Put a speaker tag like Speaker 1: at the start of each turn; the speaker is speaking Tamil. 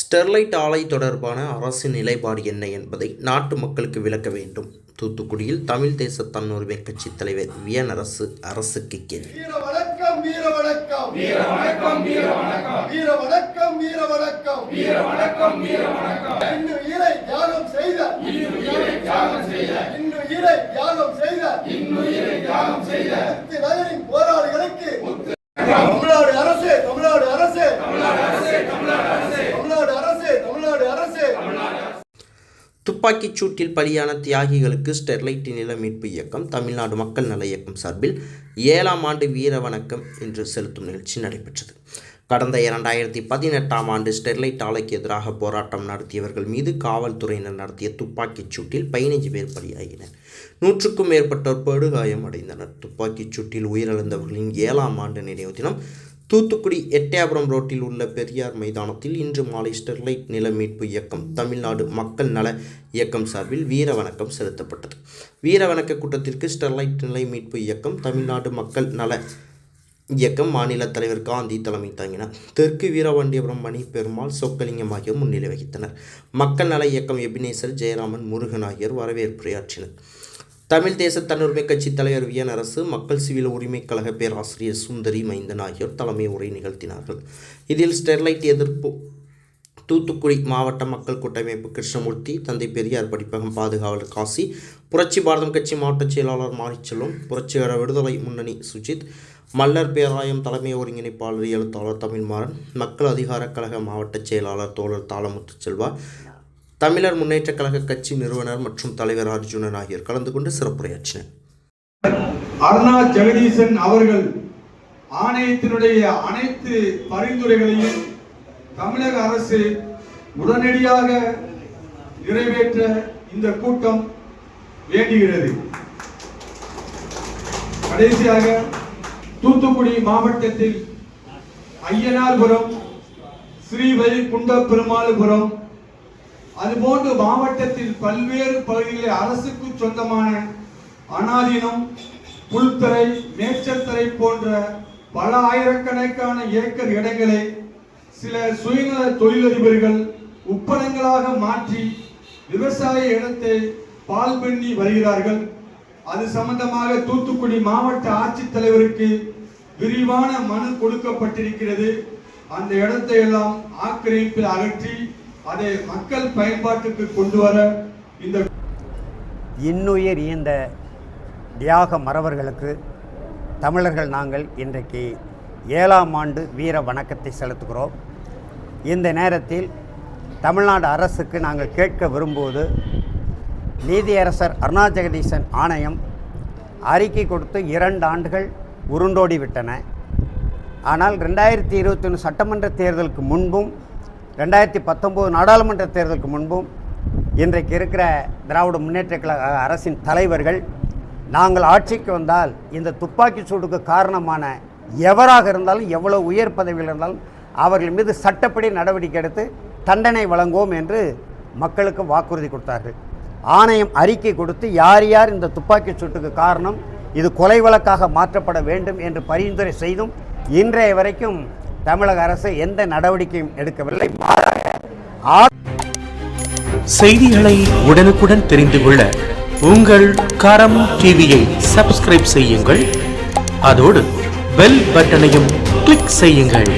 Speaker 1: ஸ்டெர்லைட் ஆலை தொடர்பான அரசின் நிலைப்பாடு என்ன என்பதை நாட்டு மக்களுக்கு விளக்க வேண்டும். தூத்துக்குடியில் தமிழ் தேச தன்னுரிமை கட்சி தலைவர் வியனரசு அரசுக்கு கேள்வி.
Speaker 2: வீர வணக்கம் வீர வணக்கம் வீர வணக்கம் வீர வணக்கம் வீர வணக்கம் வீர வணக்கம் வீர வணக்கம் வீர வணக்கம் இன்னும் ஈரை தியாகம் செய்த இன்னும் ஈரை தியாகம் செய்த இன்னும் ஈரை தியாகம் செய்த இன்னும் ஈரை தியாகம் செய்த முத்து நகரின் போராளிகளுக்கு தமிழ்நாடு அரசு தமிழ்நாடு அரசு தமிழ்நாடு அரசு தமிழ்நாடு அரசு தமிழ்நாடு அரசு தமிழ்நாடு அரசு
Speaker 1: துப்பாக்கிச் சூட்டில் பலியான தியாகிகளுக்கு ஸ்டெர்லைட் நில மீட்பு இயக்கம் தமிழ்நாடு மக்கள் நல இயக்கம் சார்பில் ஏழாம் ஆண்டு வீர வணக்கம் என்று செலுத்தும் நிகழ்ச்சி நடைபெற்றது. கடந்த இரண்டாயிரத்தி பதினெட்டாம் ஆண்டு ஸ்டெர்லைட் ஆலைக்கு எதிராக போராட்டம் நடத்தியவர்கள் மீது காவல்துறையினர் நடத்திய துப்பாக்கிச் சூட்டில் பதினைஞ்சு பேர் பலியாகினர். நூற்றுக்கும் மேற்பட்டோர் படுகாயம் அடைந்தனர் துப்பாக்கிச் சூட்டில் உயிரிழந்தவர்களின் ஏழாம் ஆண்டு நினைவு தினம் தூத்துக்குடி எட்டயபுரம் ரோட்டில் உள்ள பெரியார் மைதானத்தில் இன்று மாலை ஸ்டெர்லைட் நில மீட்பு இயக்கம் தமிழ்நாடு மக்கள் நல இயக்கம் சார்பில் வீர வணக்கம் செலுத்தப்பட்டது. வீர வணக்க கூட்டத்திற்கு ஸ்டெர்லைட் நிலை மீட்பு இயக்கம் தமிழ்நாடு மக்கள் நல இயக்கம் மாநில தலைவர் காந்தி தலைமை தாங்கினார். தெற்கு வீரவாண்டியபுரம் மணி பெருமாள் சொக்கலிங்கம் ஆகியோர் முன்னிலை வகித்தனர். மக்கள் நல இயக்கம் எபினேசர் ஜெயராமன் முருகன் ஆகியோர் வரவேற்புரையாற்றினர் தமிழ் தேச தன்னுரிமை கட்சி தலைவர் வியன் அரசு மக்கள் சிவில் உரிமை கழக பேராசிரியர் சுந்தரி மைந்தன் ஆகியோர் தலைமை உரை நிகழ்த்தினார்கள். இதில் ஸ்டெர்லைட் எதிர்ப்பு தூத்துக்குடி மாவட்ட மக்கள் கூட்டமைப்பு கிருஷ்ணமூர்த்தி தந்தை பெரியார் படிப்பகம் பாதுகாவலர் காசி புரட்சி பாரதம் கட்சி மாவட்ட செயலாளர் மாரிச்செல்வம் புரட்சிகர விடுதலை முன்னணி சுஜித் மல்லர் பேராயம் தலைமை ஒருங்கிணைப்பாளர் எழுத்தாளர் தமிழ்மாறன் மக்கள் அதிகாரக் கழக மாவட்ட செயலாளர் தோழர் தாளமுத்து செல்வா தமிழர் முன்னேற்றக் கழக கட்சி நிறுவனர் மற்றும் தலைவர் அர்ஜுனன் ஆகியோர் கலந்து கொண்டு சிறப்புரையாற்றினர்.
Speaker 3: அருணா ஜெகதீசன் அவர்கள் ஆணையத்தினுடைய அனைத்து பரிந்துரைகளையும் தமிழக அரசு உடனடியாக நிறைவேற்ற இந்த கூட்டம் வேண்டுகிறது. கடைசியாக தூத்துக்குடி மாவட்டத்தில் ஐயனார்புரம் ஸ்ரீவைகுண்ட பெருமாள்புரம் அதுபோன்று மாவட்டத்தில் பல்வேறு பகுதிகளில் அரசுக்கு சொந்தமான அனாதீனம் புல்தரை மேச்சத்தரை போன்ற பல ஆயிரக்கணக்கான ஏக்கர் இடங்களை சில சுயநல தொழிலதிபர்கள் உப்பளங்களாக மாற்றி விவசாய இடத்தை பால் பண்ணி வருகிறார்கள். அது சம்பந்தமாக தூத்துக்குடி மாவட்ட ஆட்சித்தலைவருக்கு விரிவான மனு கொடுக்கப்பட்டிருக்கிறது. அந்த இடத்தை எல்லாம் ஆக்கிரமிப்பில் அகற்றி அதை மக்கள் பயன்பாட்டுக்கு கொண்டு வர இந்த
Speaker 4: இன்னுயிர் ஈந்த தியாக மறவர்களுக்கு தமிழர்கள் நாங்கள் இன்றைக்கு ஏழாம் ஆண்டு வீர வணக்கத்தை செலுத்துகிறோம். இந்த நேரத்தில் தமிழ்நாடு அரசுக்கு நாங்கள் கேட்க விரும்புவது நீதியரசர் அருணா ஜெகதீசன் ஆணையம் அறிக்கை கொடுத்து இரண்டு ஆண்டுகள் உருண்டோடி விட்டன ஆனால் ரெண்டாயிரத்தி இருபத்தொன்று சட்டமன்ற தேர்தலுக்கு முன்பும் ரெண்டாயிரத்தி பத்தொம்போது நாடாளுமன்ற தேர்தலுக்கு முன்பும் இன்றைக்கு இருக்கிற திராவிட முன்னேற்ற கழக அரசின் தலைவர்கள் நாங்கள் ஆட்சிக்கு வந்தால் இந்த துப்பாக்கி சூடுக்கு காரணமான எவராக இருந்தாலும் எவ்வளோ உயர் பதவியில் இருந்தாலும் அவர்கள் மீது சட்டப்படி நடவடிக்கை எடுத்து தண்டனை வழங்குவோம் என்று மக்களுக்கு வாக்குறுதி கொடுத்தார்கள். ஆணையம் அறிக்கை கொடுத்து யார் யார் இந்த துப்பாக்கி சூட்டுக்கு காரணம் இது கொலை வழக்காக மாற்றப்பட வேண்டும் என்று பரிந்துரை செய்தும் இன்றைய வரைக்கும் தமிழக அரசு எந்த நடவடிக்கையும் எடுக்கவில்லை.
Speaker 5: செய்திகளை உடனுக்குடன் தெரிந்து கொள்ள உங்கள் கரம் டிவியை சப்ஸ்கிரைப் செய்யுங்கள். அதோடு பெல் பட்டனையும் கிளிக் செய்யுங்கள்.